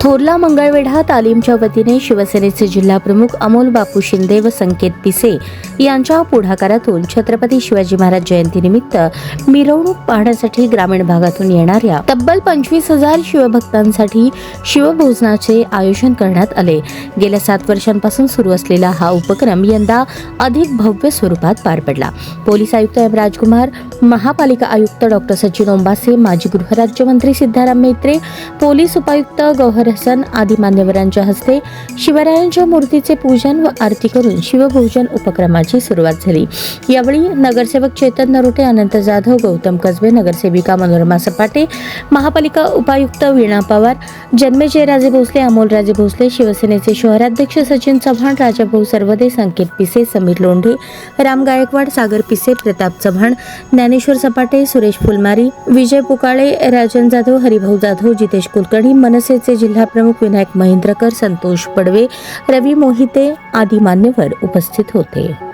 थोरला मंगळवेढा तालीमच्या वतीने शिवसेनेचे जिल्हाप्रमुख अमोल बापू शिंदे व संकेत पिसे यांच्या पुढाकारातून छत्रपती शिवाजी महाराज जयंतीनिमित्त मिरवणूक पाहण्यासाठी ग्रामीण भागातून येणाऱ्या तब्बल पंचवीस हजार शिवभक्तांसाठी शिवभोजनाचे आयोजन करण्यात आले. गेल्या सात वर्षांपासून सुरू असलेला हा उपक्रम यंदा अधिक भव्य स्वरूपात पार पडला. पोलीस आयुक्त एम. राजकुमार महापालिका आयुक्त डॉक्टर सचिन ओंबासे माजी गृहराज्यमंत्री सिद्धाराम मेत्रे पोलीस उपायुक्त गौहर हसन आदी मान्यवरांच्या हस्ते शिवरायांच्या मूर्तीचे पूजन व आरती करून शिवभोजन उपक्रमाची सुरुवात झाली. यावेळी नगरसेवक चेतन नरोटे अनंत जाधव गौतम कसबे नगरसेविका मनोरमा सपाटे महापालिका उपायुक्त वीणा पवार जन्मेजय राजे भोसले अमोल राजे भोसले शिवसेनेचे शहराध्यक्ष सचिन चव्हाण राजाभाऊ सर्वदे संकेत पिसे समीर लोंढे राम गायकवाड सागर पिसे प्रताप चव्हाण ज्ञानेश्वर सपाटे सुरेश फुलमारी विजय पुकाळे राजन जाधव हरिभाऊ जाधव जितेश कुलकर्णी मनसेचे जिल्हाप्रमुख विनायक महेंद्रकर संतोष पडवे रवी मोहिते आदी मान्यवर उपस्थित होते.